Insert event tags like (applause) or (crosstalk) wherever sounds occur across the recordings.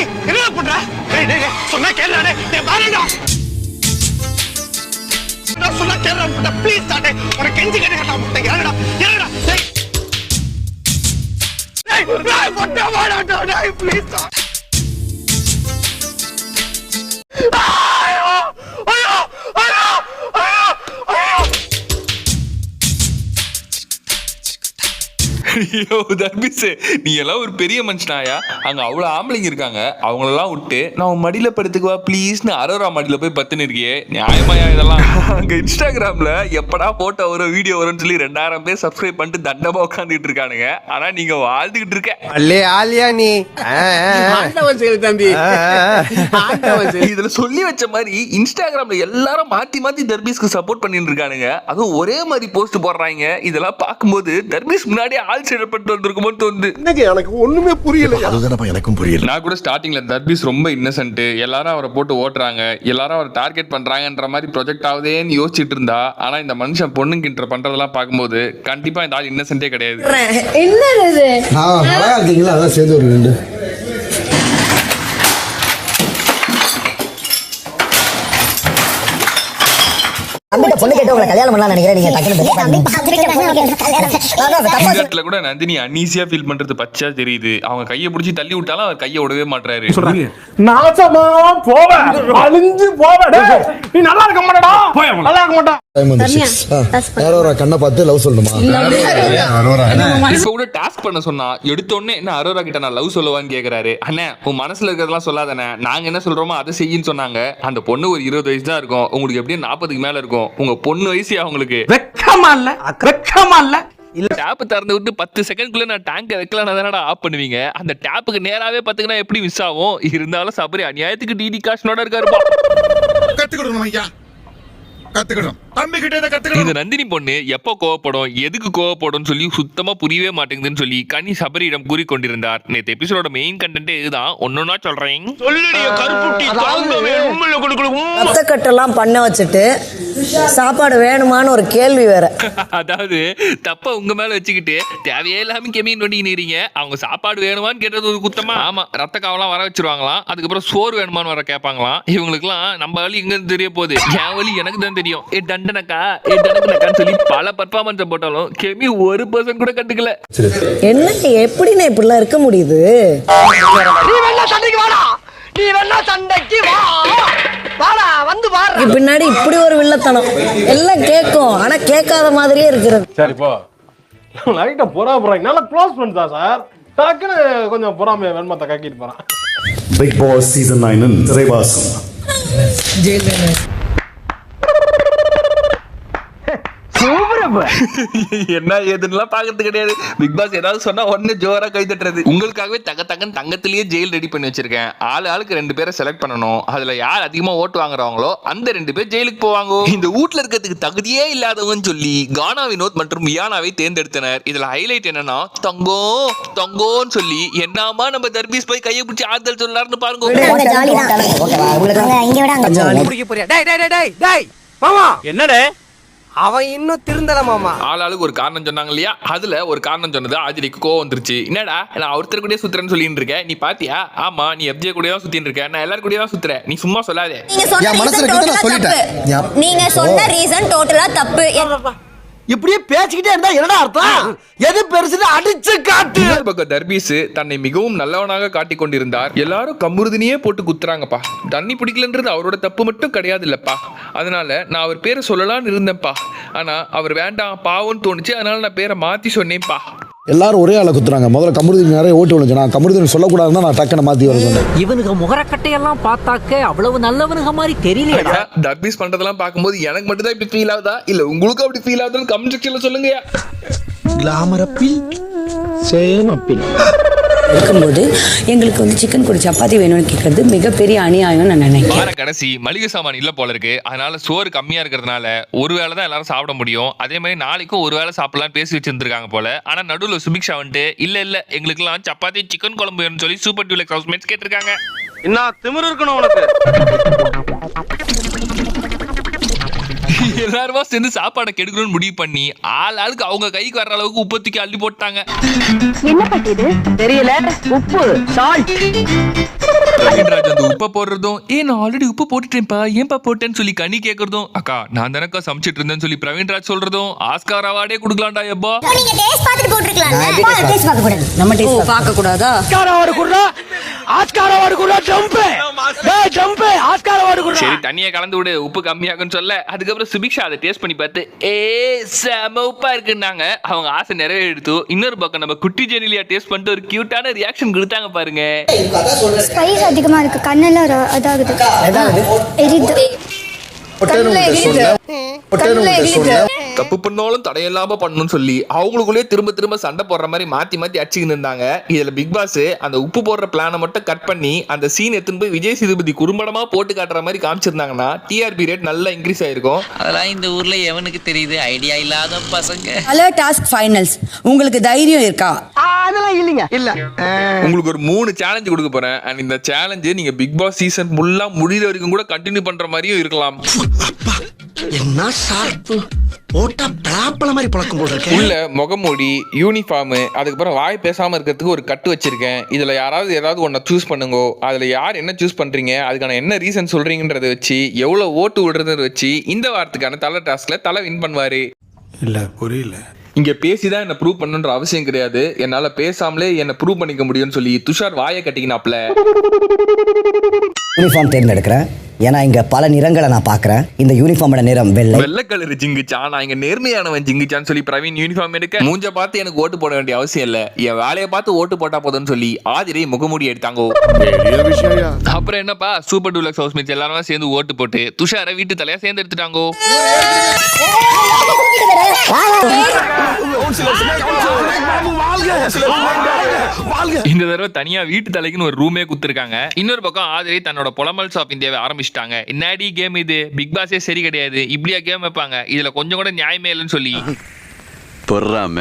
டேய் என்ன பண்ற? டேய் டேய் சொன்னா கேளுடா டேய் டேய் நான் சொன்னா கேளுடா முட்டை ப்ளீஸ் டேய் உனக்கு கெஞ்சி கேட்டா முட்டை இறங்குடா இறங்குடா. டேய் டேய் முட்டை வாடா டேய் ப்ளீஸ் டா. ஐயோ தர்பீஸ் நீ எல்லாம் ஒரு பெரிய மனுஷனாயா? அங்க அவ்வளவு ஆம்பளைங்க இருக்காங்க. அவங்களெல்லாம் விட்டு நான் உன் மடியில படுத்துக்குவா ப்ளீஸ்னு அரோரா மடியில போய் பத்துன்னு இருக்கியே. நியாயமாயா இதெல்லாம்? அங்க இன்ஸ்டாகிராம்ல எப்படா போட்டோ வரும் வீடியோ வரும்னு சொல்லி ரெண்டாயிரம் பேர் சப்ஸ்கிரைப் பண்ணிட்டு தண்டமா உட்காந்துட்டு இருக்கானுங்க. ஆனா நீங்க வாழ்ந்துகிட்டு இருக்க. அல்லே ஆலியா நீ. தம்பி. இதுல சொல்லி வச்ச மாதிரி இன்ஸ்டாகிராம்ல எல்லாரும் மாத்தி மாத்தி தர்பீஸ்க்கு சப்போர்ட் பண்ணிட்டு இருக்கானுங்க. அதுவும் ஒரே மாதிரி போஸ்ட் போடுறாங்க. இதெல்லாம் பார்க்கும்போது தர்பீஸ் முன்னாடி ஆள் செயல்பட்டு வந்திருக்குமோன்னு தோணுது. எனக்கு ஒண்ணுமே புரியல அதுதானப்பா எனக்கும் புரியல. நான் கூட ஸ்டார்டிங்ல தர்பீஸ் ரொம்ப இன்னசென்ட் எல்லாரும் அவரை போட்டு ஓட்டுறாங்க. எல்லாரும் அவரை டார்கெட் பண்றாங்கன்ற மாதிரி ப்ரொஜெக்ட் ஆகுதேன்னு யோசிச்சுட்டு இருந்தா ஆனா இந்த மனுஷன் பொண்ணுங்கிட்ட பண்றதெல்லாம் பார்க்கும்போது கண்டிப்பா இந்த ஆள் இன்னசென்ட்டே கிடையாது. என்னது இது நான் நல்லா இருக்கீங்களா அதான் சேர்ந்து ஒரு ரெண்டு தம்பிட்ட பொண்ணு கேட்டு உங்களை கல்யாணம் பண்ணலாம் நினைக்கிறேன். நீங்க டக்குனு இந்த இடத்துல கூட நந்தினி அன்ஈஸியா ஃபீல் பண்றது பச்சா தெரியுது. அவங்க கையை பிடிச்சி தள்ளி விட்டாலும் அவர் கையை விடவே மாட்டாரு நாசமா போவ அழிஞ்சு போவ டேய் நீ நல்லா இருக்க மாட்டடா. நல்லா இருக்க மாட்டா கண்ணை பார்த்து லவ் சொல்லணுமா? இப்ப கூட டாஸ்க் பண்ண சொன்னா எடுத்த உடனே என்ன அரோரா கிட்ட நான் லவ் சொல்லுவான்னு கேக்குறாரு. அண்ணே உன் மனசுல இருக்கிறதெல்லாம் சொல்லாதானே நாங்க என்ன சொல்றோமோ அதை செய்யின்னு சொன்னாங்க. அந்த பொண்ணு ஒரு இருபது வயசு தான் இருக்கும். உங்களுக்கு எப்படியும் நாற்பதுக்கு மேல இருக்கும்? உங்க பொண்ணு வயசு அவங்களுக்கு வெக்கமா இல்ல? வெக்கமா இல்ல? டேப் திறந்து விட்டு பத்து செகண்ட்குள்ள நான் டேங்கை வைக்கலாம் தானடா ஆஃப் பண்ணுவீங்க. அந்த டேப்புக்கு நேராவே பாத்தீங்கன்னா எப்படி மிஸ் ஆகும்? இருந்தாலும் சபரி அநியாயத்துக்கு டிடி காஷ்னோட இருக்காருப்பா. ஐயா. கத்துக்கிடணும் தம்பி கிட்ட இதை கத்துக்கிடணும் இந்த நந்தினி பொண்ணு எப்போ கோவப்படும் எதுக்கு கோவப்படும் சொல்லி சுத்தமா புரியவே மாட்டேங்குதுன்னு சொல்லி கனி சபரியிடம் கூறிக்கொண்டிருந்தார். நேத்து எபிசோட மெயின் கண்டென்ட் இதுதான். ஒன்னொன்னா சொல்றேன். சொல்லுடிய கருப்புட்டி தாங்கவே உண்மையில கொடுக்கணும். ரத்தக்கட்டெல்லாம் பண்ண வச்சுட்டு சாப்பாடு வேணுமான்னு ஒரு கேள்வி வேற. (laughs) அதாவது தப்ப உங்க மேல வச்சுக்கிட்டு தேவையே இல்லாம கெமின் வண்டி நீரீங்க அவங்க சாப்பாடு வேணுமான்னு கேட்டது ஒரு குத்தமா? ஆமா ரத்த காவலாம் வர வச்சிருவாங்களாம். அதுக்கப்புறம் சோறு வேணுமான்னு வர கேட்பாங்களாம். இவங்களுக்குலாம் நம்ம வழி எங்க இருந்து தெரிய போகுது? என் வழி எனக்கு தான் தெரியும். ஏ டண்டனக்கா ஏ டண்டனக்கான்னு சொல்லி பல பர்ஃபார்மன்ஸை போட்டாலும் கெமி ஒரு பர்சன்ட் கூட கண்டுக்கல. என்ன எப்படிண்ணே இப்படிலாம் இருக்க முடியுது? நீ வேணா சண்டைக்கு வாடா. நீ வேணா சண்டைக்கு வா. வாடா வந்து பாரு. இதுக்கு பின்னாடி இப்படி ஒரு வில்லத்தனம். எல்லாம் கேட்கும் ஆனா கேட்காத மாதிரியே இருக்கிறது. சரி போ. லைட்டா பொறா போறாங்க. நல்லா க்ளோஸ் பண்ணிட்டா சார் டக்குன்னு கொஞ்சம் பொறாமைய வெண்மத்தை கக்கிட்டு போறான். பிக் பாஸ் சீசன் நைன் சிறைவாசம் (laughs) என்ன ஏதுன்னுலாம் பாக்கிறது கிடையாது. பிக் பாஸ் ஏதாவது சொன்னா உடனே ஜோரா கை தட்டுறது. உங்களுக்காகவே தக தகன் தங்கத்திலேயே ஜெயில் ரெடி பண்ணி வச்சிருக்கேன். ஆளு ஆளுக்கு ரெண்டு பேரை செலக்ட் பண்ணணும். அதுல யார் அதிகமா ஓட்டு வாங்குறாங்களோ அந்த ரெண்டு பேர் ஜெயிலுக்கு போவாங்க. இந்த வீட்ல இருக்கிறதுக்கு தகுதியே இல்லாதவங்கன்னு சொல்லி கானா வினோத் மற்றும் மியானாவை தேர்ந்தெடுத்தனர். இதுல ஹைலைட் என்னன்னா தங்கம் தங்கம்னு சொல்லி என்னமா நம்ம தர்பீஸ் போய் கையை பிடிச்சி ஆறுதல் சொல்லாருன்னு பாருங்க. இங்க விட அங்க. குடிக்க போறியா டேய் டேய் டேய், டேய் டேய் மாமா. என்னடே? அவன் இன்னும் திருந்தல மாமா. ஆளாளுக்கு ஒரு காரணம் சொன்னாங்க இல்லையா? அதுல ஒரு காரணம் சொன்னது ஆதிரிக்கு கோவம் வந்துருச்சு. என்னடா நான் ஒருத்தர் கூடயே சுத்துறேன்னு சொல்லிட்டு இருக்கேன். நீ பாத்தியா? ஆமா நீ எஃப்ஜே கூடயே தான் சுத்திட்டு இருக்க நான் எல்லாரும் கூடயே தான் சுத்துறேன். நீ சும்மா சொல்லாதே. நீங்க சொன்ன ரீசன் டோட்டலா தப்பு. இப்படியே பேசிக்கிட்டே இருந்தா என்னடா அர்த்தம்? எது பெருசுன்னு அடிச்சு காட்டு. பக்கம் தர்பீஸ் தன்னை மிகவும் நல்லவனாக காட்டிக் கொண்டிருந்தார். எல்லாரும் கம்முறுதினியே போட்டு குத்துறாங்கப்பா. தண்ணி பிடிக்கலன்றது அவரோட தப்பு மட்டும் கிடையாது இல்லப்பா அதனால நான் அவர் பேரை சொல்லலாம்னு இருந்தேன்ப்பா. ஆனா அவர் வேண்டாம் பாவம்னு தோணுச்சு. அதனால நான் பேரை மாத்தி சொன்னேன்ப்பா. எல்லாரும் ஒரே ஆளை குத்துறாங்க. முதல்ல கமருதீன் நிறைய ஓட்டு விழுந்து நான் கமருதீன் சொல்லக்கூடாதுன்னு நான் டக்குன்னு மாத்தி வர சொன்னேன். இவனுக்கு முகரக்கட்டையெல்லாம் பார்த்தாக்க அவ்வளவு நல்லவனுங்க மாதிரி தெரியலையடா ஐயா, தர்பீஸ் பண்றதெல்லாம் பார்க்கும்போது எனக்கு மட்டும் தான் இப்படி ஃபீல் ஆகுதா? இல்ல உங்களுக்கும் அப்படி ஃபீல் ஆகுதுன்னு கமெண்ட் செக்ஷன்ல சொல்லுங்க கிளாமர் அப்பில் சேம் அப்பில் இருக்கும்போது எங்களுக்கு வந்து சிக்கன் கூட சப்பாத்தி வேணும்னு கேட்கறது மிகப்பெரிய அநியாயம் நான் நினைக்கிறேன். வார கடைசி மளிகை சாமான் இல்ல போல இருக்கு. அதனால சோறு கம்மியா இருக்கிறதுனால ஒரு வேளை தான் எல்லாரும் சாப்பிட முடியும். அதே மாதிரி நாளைக்கும் ஒரு வேளை சாப்பிடலாம் பேசி வச்சிருந்திருக்காங்க போல. ஆனா நடுவுல சுபிக்ஷா வந்துட்டு இல்ல இல்ல எங்களுக்குலாம் சப்பாத்தி சிக்கன் குழம்பு வேணும்னு சொல்லி சூப்பர் டூலெக்ஸ் ஹவுஸ்மேட்ஸ் கேட்டிருக்காங்க. என்ன திமிரு இருக்கணும் உனக்கு? எல்லாருமா சேர்ந்து சாப்பாடை கெடுக்கணும்னு முடிவு பண்ணி ஆள் ஆளுக்கு அவங்க கைக்கு வர்ற அளவுக்கு உப்பத்திக்கு அள்ளி போட்டாங்க. என்ன பட்டிது? தெரியல. உப்பு சால்ட் அந்த உப்பை போடுறதும் ஏ நான் ஆல்ரெடி உப்பு போட்டுட்டேன்ப்பா ஏன்பா போட்டேன்னு சொல்லி கனி கேக்குறதும் அக்கா நான் தானக்கா சமைச்சிட்டு இருந்தேன்னு சொல்லி பிரவீன்ராஜ் சொல்றதும் ஆஸ்கார் அவார்டே கொடுக்கலாம்டா எப்பா. நீங்க டேஸ்ட் பார்த்துட்டு போட்டுருக்கலாம்ல. டேஸ்ட் பார்க்க கூடாது. நம்ம டேஸ்ட் பார்க்க கூடாதா. ஆஸ்கார் அவார்டு குடுறா? ஆஸ்கார் அவார்டு குடுறா ஜம்ப் டேய் ஜம்ப் ஆஸ்கார் அவார்டு குடுறா சரி தண்ணியை கலந்து விடு. உப்பு கம்மியாகும்னு சொல்ல. அதுக்கப்புறம் சுபிக்ஷா அதை டேஸ்ட் பண்ணி பார்த்து ஏ செம உப்பா இருக்குன்னாங்க. அவங்க ஆசை நிறைவேறிடுத்து இன்னொரு பக்கம் நம்ம குட்டி ஜெனிலியா டேஸ்ட் பண்ணிட்டு ஒரு கியூட்டான ரியாக்ஷன் கொடுத்தாங்க பாருங்க. ஸ்பைஸ் அதிகமா இருக்கு. கண்ணெல்லாம் அதாகுது எரியுது. தப்பு பண்ணாலும் தடையில்லாம பண்ணணும்னு சொல்லி அவங்களுக்குள்ளேயே திரும்ப திரும்ப சண்டை போடுற மாதிரி மாத்தி மாத்தி அடிச்சுக்கிட்டு இருந்தாங்க. இதுல பிக் பாஸ் அந்த உப்பு போடுற பிளானை மட்டும் கட் பண்ணி அந்த சீன் எடுத்துன்னு போய் விஜய் சேதுபதி குறும்படமா போட்டு காட்டுற மாதிரி காமிச்சிருந்தாங்கன்னா டிஆர்பி ரேட் நல்லா இன்க்ரீஸ் ஆயிருக்கும். அதெல்லாம் இந்த ஊர்ல எவனுக்கு தெரியுது? ஐடியா இல்லாத பசங்க. பல டாஸ்க் ஃபைனல்ஸ் உங்களுக்கு தைரியம் இருக்கா? அதெல்லாம் இல்லைங்க. இல்ல. உங்களுக்கு ஒரு மூணு சேலஞ்ச் கொடுக்க போறேன். அண்ட் இந்த சேலஞ்சு நீங்க பிக் பாஸ் சீசன் ஃபுல்லா முடியிற வரைக்கும் கூட கண்டினியூ பண்ற மாதிரியும் இருக்கலாம். என்ன ஷார்ப்பு போட்டா பலாப்பழ மாதிரி பழக்கம் போல இருக்கேன் உள்ள முகமூடி யூனிஃபார்ம் அதுக்கப்புறம் வாய் பேசாம இருக்கிறதுக்கு ஒரு கட்டு வச்சிருக்கேன். இதுல யாராவது ஏதாவது ஒன்றை சூஸ் பண்ணுங்க. அதுல யார் என்ன சூஸ் பண்றீங்க? அதுக்கான என்ன ரீசன் சொல்றீங்கன்றத வச்சு எவ்வளவு ஓட்டு விடுறதை வச்சு இந்த வாரத்துக்கான தலை டாஸ்க்ல தலை வின் பண்ணுவாரு. இல்ல புரியல. இங்க பேசிதான் என்ன ப்ரூவ் பண்ணணுன்ற அவசியம் கிடையாது. என்னால பேசாமலே என்ன ப்ரூவ் பண்ணிக்க முடியும்னு சொல்லி துஷார் வாயை கட்டிக்கினாப்ல. யூனிஃபார்ம் தேர்ந்தெடுக்கிறேன். ஏன்னா இங்க பல நிறங்களை நான் பார்க்கறேன். இந்த யூனிஃபார்மோட நிறம் வெள்ளை. வெள்ளை கலர் ஜிங்குச்சா? நான் இங்க நேர்மையானவன் ஜிங்குச்சான்னு சொல்லி பிரவீன் யூனிஃபார்ம் எடுக்க. மூஞ்ச பார்த்து எனக்கு ஓட்டு போட வேண்டிய அவசியம் இல்ல. என் வேலையை பார்த்து ஓட்டு போட்டா போதும்னு சொல்லி ஆதிரை முகமூடி எடுத்தாங்க. பெரிய விஷயம் அப்புறம் என்னப்பா? சூப்பர் டூலக்ஸ் ஹவுஸ் மேட்ச் எல்லாரும் சேர்ந்து ஓட்டு போட்டு துஷாரை வீட்டு தலையா சேர்ந்து எடுத்துட்டாங்கோ இந்த தடவை தனியா வீட்டு தலைக்குன்னு ஒரு ரூமே குத்துருக்காங்க இன்னொரு பக்கம் ஆதிரை தன்னோட புலமல் ஷாப் இந்தியாவை ஆரம்பிச்சிட்டாங்க. என்னடி கேம் இது? பிக் பாஸே சரி கிடையாது. இப்படியா கேம் வைப்பாங்க? இதுல கொஞ்சம் கூட நியாயமே இல்லைன்னு சொல்லி. பொறாம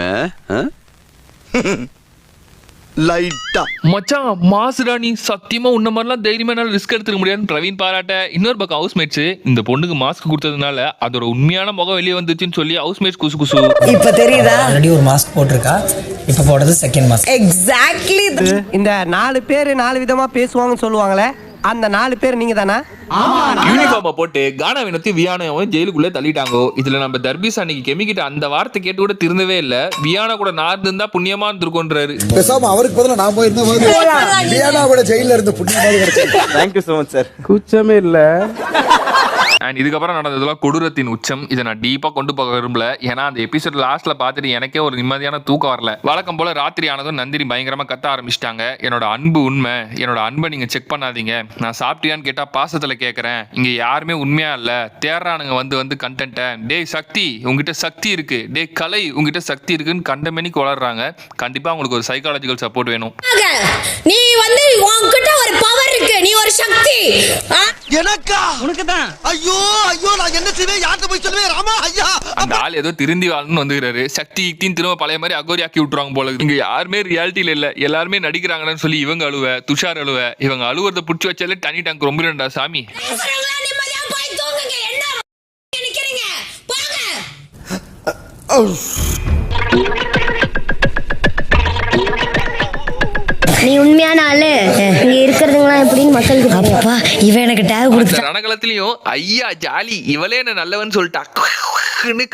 லைட்டா மச்சான் மாசுடா நீ. சத்தியமா உன்ன மாதிரிலாம் தைரியமா என்னால ரிஸ்க் எடுத்துக்க முடியாதுன்னு பிரவீன் பாராட்ட இன்னொரு பக்கம் ஹவுஸ் மேட்ஸ் இந்த பொண்ணுக்கு மாஸ்க் கொடுத்ததுனால அதோட உண்மையான முகம் வெளியே வந்துச்சுன்னு சொல்லி ஹவுஸ் மேட்ஸ் குசு குசு. இப்ப தெரியுதா? ஆல்ரெடி ஒரு மாஸ்க் போட்டிருக்கா? இப்ப போடுறது செகண்ட் மாஸ்க் எக்ஸாக்ட்லி இந்த நாலு பேர் நாலு விதமா பேசுவாங்கன்னு சொல்லுவாங்களே அந்த நாலு பேர் நீங்க தானா யூனிஃபார்மை போட்டு கானா வினத்தி வியானாவும் ஜெயிலுக்குள்ளே தள்ளிட்டாங்கோ. இதுல நம்ம தர்பீஸ் அன்னைக்கு கெமிக்கிட்ட அந்த வார்த்தை கேட்டு கூட திருந்தவே இல்ல. வியானா கூட நான் இருந்தா புண்ணியமா இருந்திருக்கோன்றாரு பேசாம அவருக்கு பதிலா நான் போயிருந்த போது லியானா கூட ஜெயில இருந்து கிடைச்சது thank you so much sir குச்சமே இல்ல. அண்ட் இதுக்கப்புறம் நடந்ததெல்லாம் கொடூரத்தின் உச்சம். இதை நான் டீப்பா கொண்டு போக விரும்பல. ஏன்னா அந்த எபிசோட் லாஸ்ட்ல பார்த்துட்டு எனக்கே ஒரு நிம்மதியான தூக்கம் வரல. வழக்கம் போல ராத்திரி ஆனதும் நந்தினி பயங்கரமா கத்த ஆரம்பிச்சிட்டாங்க. என்னோட அன்பு உண்மை. என்னோட அன்பை நீங்க செக் பண்ணாதீங்க. நான் சாப்பிட்டியான்னு கேட்டா பாசத்துல கேக்குறேன். இங்க யாருமே உண்மையா இல்ல. தேடுறானுங்க வந்து வந்து கண்டென்ட்டை டேய் சக்தி உங்ககிட்ட சக்தி இருக்கு. டேய் கலை உங்ககிட்ட சக்தி இருக்குன்னு கண்டமேனிக்கு வளர்றாங்க. கண்டிப்பா உங்களுக்கு ஒரு சைக்காலஜிக்கல் சப்போர்ட் வேணும். நீ வந்து உன்கிட்ட ஒரு பவர் இருக்கு. நீ ஒரு சக்தி. எனக்கா? உனக்கு தான் ஐயோ. ஐயோ நான் என்ன செய்வேன்? யார்கிட்ட போய் சொல்லுவேன்? ராமா ஐயா அந்த ஆள் ஏதோ திருந்தி வாழணும்னு வந்துக்கிறாரு. சக்தி யுக்தின்னு திரும்ப பழைய மாதிரி அகோரி ஆக்கி விட்டுருவாங்க போல இருக்கு. இங்க யாருமே ரியாலிட்டியில இல்ல. எல்லாருமே நடிக்கிறாங்கன்னு சொல்லி இவங்க அழுவ துஷார் அழுவ இவங்க அழுவுறத புடிச்சு வச்சாலே தனி டேங்க். ரொம்ப ரெண்டா சாமி. நிம்மதியா போய் தூங்குங்க. என்ன நீ உண்மையான ஆளு. இங்க இருக்கிறதுங்களாம் எப்படின்னு மக்களுக்கு அப்பா இவன் எனக்கு டேக் அந்த ரணகலத்திலயும் ஐயா ஜாலி இவளே என்ன நல்லவன் சொல்லிட்டா.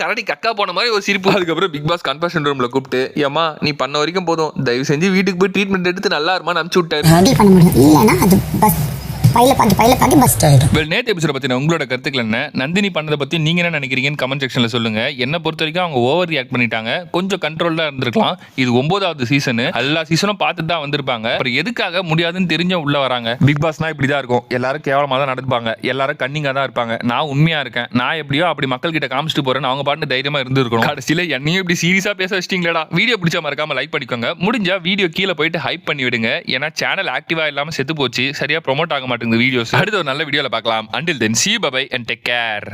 கரடி கக்கா போன மாதிரி ஒரு சிரிப்பு. அதுக்கப்புறம் பிக் பாஸ் கன்ஃபர்ஷன் ரூம்ல கூப்பிட்டு ஏமா நீ பண்ண வரைக்கும் போதும். தயவு செஞ்சு வீட்டுக்கு போய் ட்ரீட்மெண்ட் எடுத்து நல்லா இருமான்னு அனுப்பிச்சு விட்டாரு. பையில பாக்கி பையில பாக்கி பஸ் வெல் நேற்று எபிசோட பத்தின உங்களோட கருத்துக்கள் என்ன? நந்தினி பண்ணதை பத்தி நீங்க என்ன நினைக்கிறீங்கன்னு கமெண்ட் செக்ஷன்ல சொல்லுங்க. என்ன பொறுத்த வரைக்கும் அவங்க ஓவர் ரியாக்ட் பண்ணிட்டாங்க. கொஞ்சம் கண்ட்ரோல்டா இருந்திருக்கலாம். இது ஒன்பதாவது சீசன் எல்லா சீசனும் பார்த்துட்டு தான் வந்திருப்பாங்க. அப்புறம் எதுக்காக முடியாதுன்னு தெரிஞ்ச உள்ள வராங்க. பிக் பாஸ்னா இப்படிதான் இருக்கும். எல்லாரும் கேவலமா தான் நடப்பாங்க எல்லாரும் கன்னிங்கா தான் இருப்பாங்க. நான் உண்மையா இருக்கேன். நான் எப்படியோ அப்படி மக்கள் கிட்ட காமிச்சிட்டு போறேன்னு அவங்க பாட்டு தைரியமா இருந்திருக்கணும். கடைசியில என்னையும் இப்படி சீரியஸா பேச வச்சிட்டீங்களா வீடியோ பிடிச்சா மறக்காம லைக் பண்ணிக்கோங்க. முடிஞ்சா வீடியோ கீழே போயிட்டு ஹைப் பண்ணி விடுங்க. ஏன்னா சேனல் ஆக்டிவா இல்லாம செத்து போச்சு. சரியா ப்ரோமோட் ஆக மாட்டேங்குது. இந்த வீடியோஸ் அடுத்த ஒரு நல்ல வீடியோவில் பார்க்கலாம். Until then see bye and take care